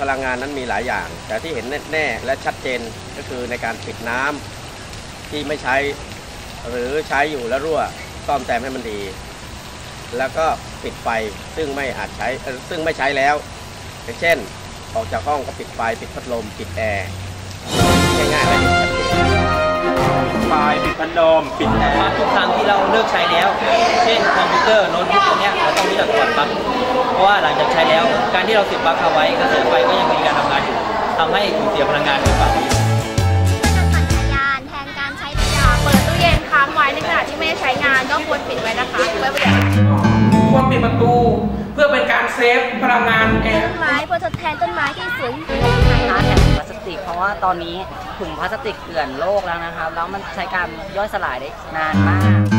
พลังงานนั้นมีหลายอย่าง แต่ที่เห็นแน่ๆและชัดเจนก็คือในการปิดน้ำที่ไม่ใช้หรือใช้อยู่แล้วรั่วซ่อมแซมให้มันดี แล้วก็ปิดไฟซึ่งไม่อาจใช้เอ่อซึ่งไม่ใช้แล้วอย่างเช่น ออกจากห้องก็ปิดไฟปิดพัดลม ปิดแอร์ง่ายๆและเห็นชัดเจนไฟปิดพัดลมปิดแอปลั๊กร์ทุกครั้งที่เราเลิกใช้แล้ว เช่นคอมพิวเตอร์โน้ตบุ๊กตัวเนี้ยเราต้องรู้จักถอดปลั๊กเพราะว่าหลังจากใช้แล้วการ ที่เราเสียบปลั๊กเอาไว้กระแสไฟก็ยังมีการทำงานอยู่ทำให้สูญเสียพลังงานหรือเปล่าการปั่นจักรยานแทนการใช้ไฟฟ้าเปิดตู้เย็นค้างไว้ในขณะที่ไม่ได้ใช้งานก็ควรปิดไว้นะคะไว้ประหยัดควรปิดประตูเพื่อเป็นการเซฟพลังงานแอร์ต้นไม้เพื่อทดแทนต้นไม้ที่สูญนะคะแทนถุงพลาสติก เพราะว่าตอนนี้ถุงพลาสติกเกลื่อนโลกแล้วนะครับ แล้วมันใช้การย่อยสลายได้นานมาก